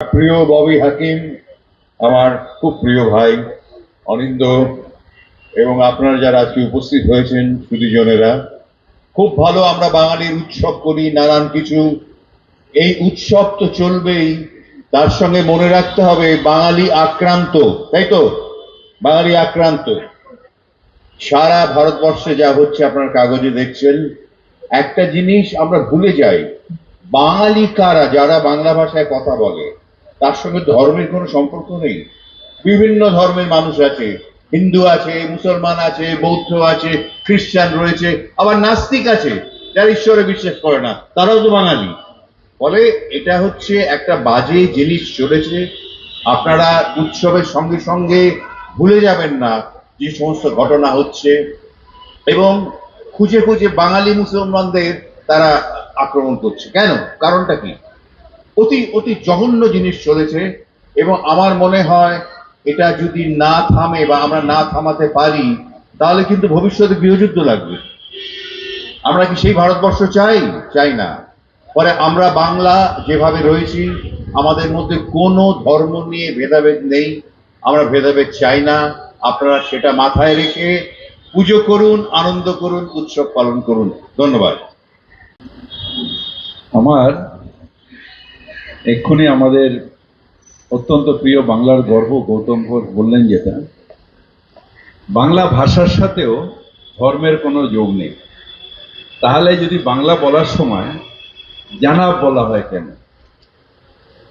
প্রিয় ববি হাকিম, আমার খুব প্রিয় ভাই অনিন্দ এবং আপনারা যারা আজকে উপস্থিত হয়েছেন সুদীজনেরা, খুব ভালো আমরা বাঙালির উৎসব করি, নানান কিছু। এই উৎসব তো চলবেই, তার সঙ্গে মনে রাখতে হবে বাঙালি আক্রান্ত, তাই তো? বাঙালি আক্রান্ত। সারা ভারতবর্ষে যা হচ্ছে আপনার কাগজে দেখছেন, একটা জিনিস আমরা ভুলে যাই, বাঙালি কারা, যারা বাংলা ভাষায় কথা বলে তার সঙ্গে ধর্মের কোনো সম্পর্ক নেই। বিভিন্ন ধর্মের মানুষ আছে। হিন্দু আছে, মুসলমান আছে, বৌদ্ধ আছে, খ্রিস্টান রয়েছে, আবার নাস্তিক আছে, যারা ঈশ্বরে বিশ্বাস করে না, তারাও তো বাঙালি। ফলে এটা হচ্ছে একটা বাজে জিনিস চলেছে। আপনারা উৎসবের সঙ্গে সঙ্গে ভুলে যাবেন না যে সমস্ত ঘটনা হচ্ছে এবং খুঁজে খুঁজে বাঙালি মুসলমানদের তারা আক্রমণ করছে। কেন? কারণটা কি? অতি অতি জঘন্য জিনিস চলেছে এবং আমার মনে হয় এটা যদি না থামে বা আমরা না থামাতে পারি, তাহলে কিন্তু ভবিষ্যতে গৃহযুদ্ধ লাগবে। আমরা কি সেই ভারতবর্ষ চাই? চাই না। পরে আমরা বাংলা যেভাবে রয়েছি, আমাদের মধ্যে কোনো ধর্ম নিয়ে ভেদাভেদ নেই। আমরা ভেদাভেদ চাই না। আপনারা সেটা মাথায় রেখে পুজো করুন, আনন্দ করুন, উৎসব পালন করুন। ধন্যবাদ। আমার এক্ষুনি আমাদের অত্যন্ত প্রিয় বাংলার গর্ব গৌতম ঘোষ বললেন যেটা বাংলা ভাষার সাথেও ধর্মের কোনো যোগ নেই। তাহলে যদি বাংলা বলার সময় জানাব বলা হয় কেন?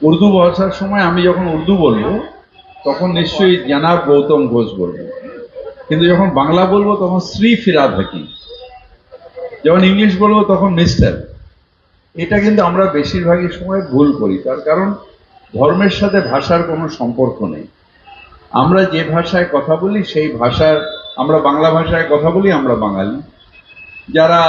উর্দু ভাষার সময় আমি যখন উর্দু বলব, তখন নিশ্চয়ই জানাব গৌতম ঘোষ বলব। কিন্তু যখন বাংলা বলব, তখন শ্রী ফিরাদ হাকিম। যখন ইংলিশ বলব, তখন মিস্টার। এটা কিন্তু আমরা বেশিরভাগই সময় ভুল করি, তার কারণ ধর্মের সাথে ভাষার কোনো সম্পর্ক নেই। আমরা যে ভাষায় কথা বলি, সেই ভাষার, আমরা বাংলা ভাষায় কথা বলি, আমরা বাঙালি। যারা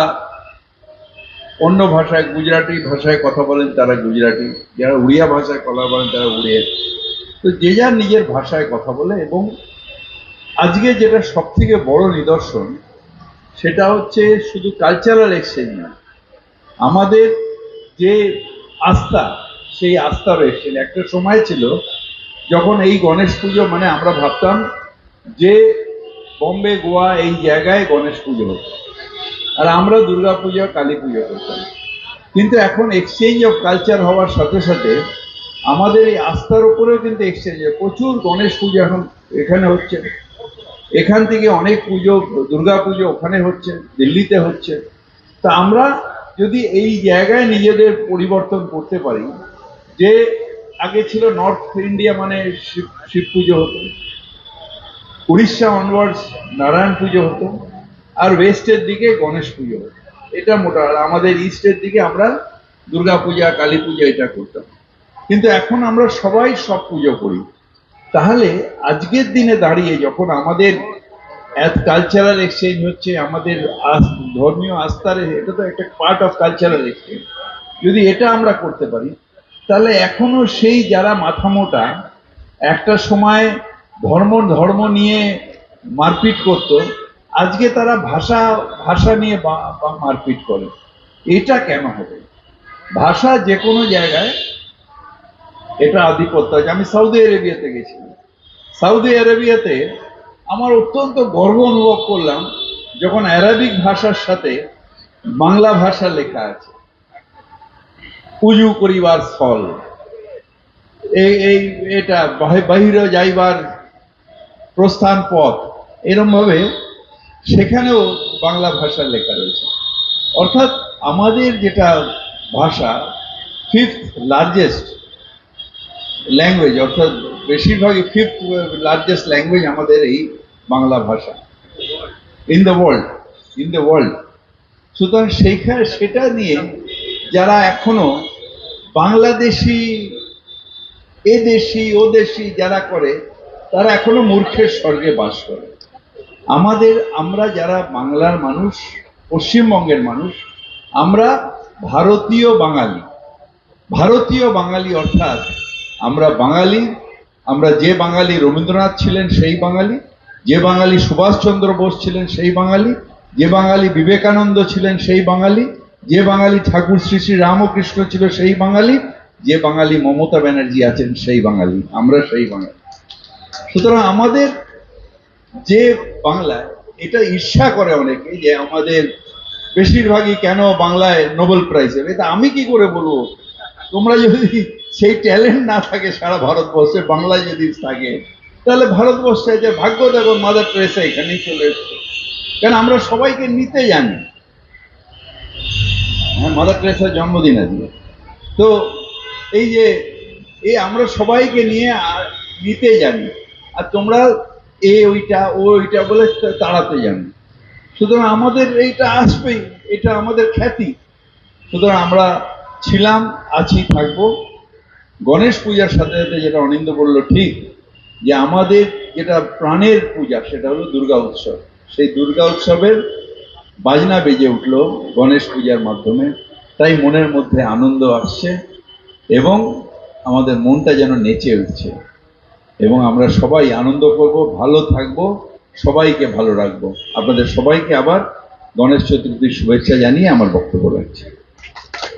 অন্য ভাষায়, গুজরাটি ভাষায় কথা বলেন, তারা গুজরাটি। যারা উড়িয়া ভাষায় কথা বলেন, তারা উড়িয়া। তো যে যার নিজের ভাষায় কথা বলে, এবং আজকে যেটা সব থেকে বড় নিদর্শন, সেটা হচ্ছে শুধু কালচারাল এক্সচেঞ্জ না আমাদের যে আস্থা, সেই আস্থার এক্সচেঞ্জ একটা সময় ছিল যখন এই গণেশ পুজো মানে আমরা ভাবতাম যে বম্বে, গোয়া এই জায়গায় গণেশ পুজো হতো আর আমরা দুর্গা পুজো, কালী পুজো করতাম। কিন্তু এখন এক্সচেঞ্জ অফ কালচার হওয়ার সাথে সাথে আমাদের এই আস্থার উপরেও কিন্তু এক্সচেঞ্জ প্রচুর গণেশ পুজো এখন এখানে হচ্ছে। এখান থেকে অনেক পুজো, দুর্গা পুজো ওখানে হচ্ছে, দিল্লিতে হচ্ছে। তা আমরা যদি এই জায়গায় নিজেদের পরিবর্তন করতে পারি, যে আগে ছিল নর্থ ইন্ডিয়া মানে শিব পুজো হতো, উড়িষ্যা অনওয়ার্ডস নারায়ণ পুজো হতো, আর ওয়েস্টের দিকে গণেশ পুজো এটা মোটা আমাদের ইস্টের দিকে আমরা দুর্গা পূজা, কালী পূজা এটা করতাম। কিন্তু এখন আমরা সবাই সব পুজো করি। তাহলে আজকের দিনে দাঁড়িয়ে যখন আমাদের কালচারাল এক্সচেঞ্জ হচ্ছে, আমাদের ধর্মীয় আস্থার এটা তো একটা পার্ট অফ কালচারাল এক্সচেঞ্জ যদি এটা আমরা করতে পারি, তাহলে এখনও সেই যারা মাথা মোটা একটা সময় ধর্ম ধর্ম নিয়ে মারপিট করত, আজকে তারা ভাষা ভাষা নিয়ে মারপিট করে। এটা কেন হবে? ভাষা যে কোনো জায়গায়, এটা আধিপত্য আছে। আমি সৌদি আরেবিয়াতে গেছিলাম। সৌদি আরবিয়াতে আমার অত্যন্ত গর্ব অনুভব করলাম যখন অ্যারাবিক ভাষার সাথে বাংলা ভাষা লেখা আছে। উজু করিবার স্থল। এই এই, এটা বাহি- বাহিরে যাইবার প্রস্থান পথ। এরম ভাবে সেখানেও বাংলা ভাষা লেখা রয়েছে। অর্থাৎ আমাদের যেটা ভাষা ফিফথ লার্জেস্ট ল্যাঙ্গুয়েজ অর্থাৎ বেশিরভাগই ফিফথ লার্জেস্ট ল্যাঙ্গুয়েজ আমাদের এই বাংলা ভাষা। In the world in the world সুতরাং সেইখানে সেটা নিয়ে যারা এখনও বাংলাদেশি এদেশি ও দেশি যারা করে, তারা এখনও মূর্খের স্বর্গে বাস করে। আমাদের, আমরা যারা বাংলার মানুষ, পশ্চিমবঙ্গের মানুষ, আমরা ভারতীয় বাঙালি। ভারতীয় বাঙালি অর্থাৎ আমরা বাঙালি, আমরা যে বাঙালি রবীন্দ্রনাথ ছিলেন সেই বাঙালি যে বাঙালি সুভাষচন্দ্র বোস ছিলেন সেই বাঙালি, যে বাঙালি বিবেকানন্দ ছিলেন সেই বাঙালি, যে বাঙালি ঠাকুর শ্রী শ্রী রামকৃষ্ণ ছিল সেই বাঙালি, যে বাঙালি মমতা ব্যানার্জি আছেন সেই বাঙালি, আমরা সেই বাঙালি। সুতরাং আমাদের যে বাংলা, এটা ঈর্ষা করে অনেকে যে আমাদের বেশিরভাগই কেন বাংলায় নোবেল প্রাইজ হবে এটা আমি কি করে বলব? তোমরা যদি সেই ট্যালেন্ট না থাকে সারা ভারতবর্ষে, বাংলায় যদি থাকে তাহলে ভারতবর্ষে যে ভাগ্য দেখো মাদার টেরেসা এখানেই চলে এসছে। কেন আমরা সবাইকে নিতে জানি? হ্যাঁ মাদার টেরেসার জন্মদিন আজকে তো এই যে এই আমরা সবাইকে নিয়ে নিতে জানি। আর তোমরা এ ওইটা, ও ওইটা বলে তাড়াতে জানি। সুতরাং আমাদের এইটা আসবেই, এটা আমাদের খ্যাতি। সুতরাং আমরা ছিলাম, আছি, থাকব। গণেশ পূজার সাথে সাথে যেটা অনিন্দ বলল, ঠিক। যে আমাদের যেটা প্রাণের পূজা, সেটা হলো দুর্গা উৎসব। সেই দুর্গা উৎসবের বাজনা বেজে উঠল গণেশ পূজার মাধ্যমে। তাই মনের মধ্যে আনন্দ আসছে এবং আমাদের মনটা যেন নেচে উঠছে। এবং আমরা সবাই আনন্দ করব, ভালো থাকব, সবাইকে ভালো রাখব। আপনাদের সবাইকে আবার গণেশ চতুর্থীর শুভেচ্ছা জানিয়ে আমার বক্তব্য রাখছি।